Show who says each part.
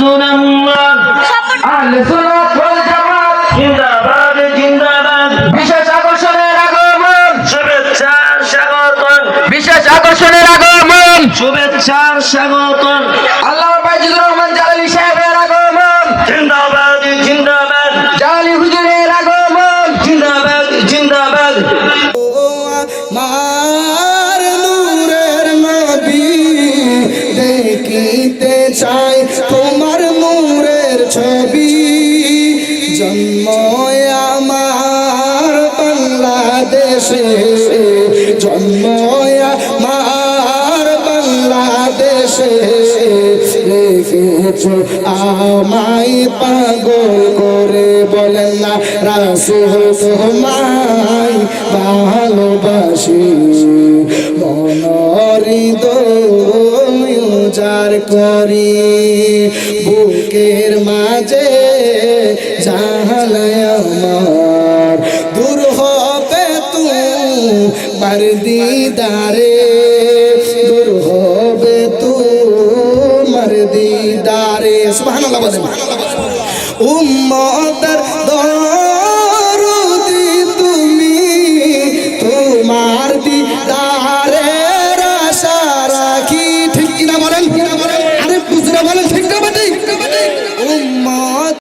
Speaker 1: সুনাল্লাহ আহলে সুন্নাত ওয়াল জামাত। জিন্দাবাদ জিন্দাবাদ। বিশেষ আকর্ষণের আগমন। শুভেচ্ছার স্বাগতম। বিশেষ আকর্ষণের আগমন। শুভেচ্ছার স্বাগতম।
Speaker 2: আল্লাহ বাইজুর রহমান জালালি সাহেবের আগমন।
Speaker 1: জিন্দাবাদ জিন্দাবাদ।
Speaker 2: জালালি হুজুরের আগমন।
Speaker 1: জিন্দাবাদ জিন্দাবাদ।
Speaker 3: ও মা চাই তোমার নূরের ছবি। জন্ম আমার বাংলাদেশে। জন্ম আমার বাংলাদেশে। রেখেছ আমায় পাগল করে। বলেন না রাসুল তোমায় ভালোবাসি। উজার করি। বুকের মাঝে জাহালায় দূর হবে তোমার দিদারে। দূর হবে তোমার দিদারে। সুবহানাল্লাহ বলেন। উম্মতের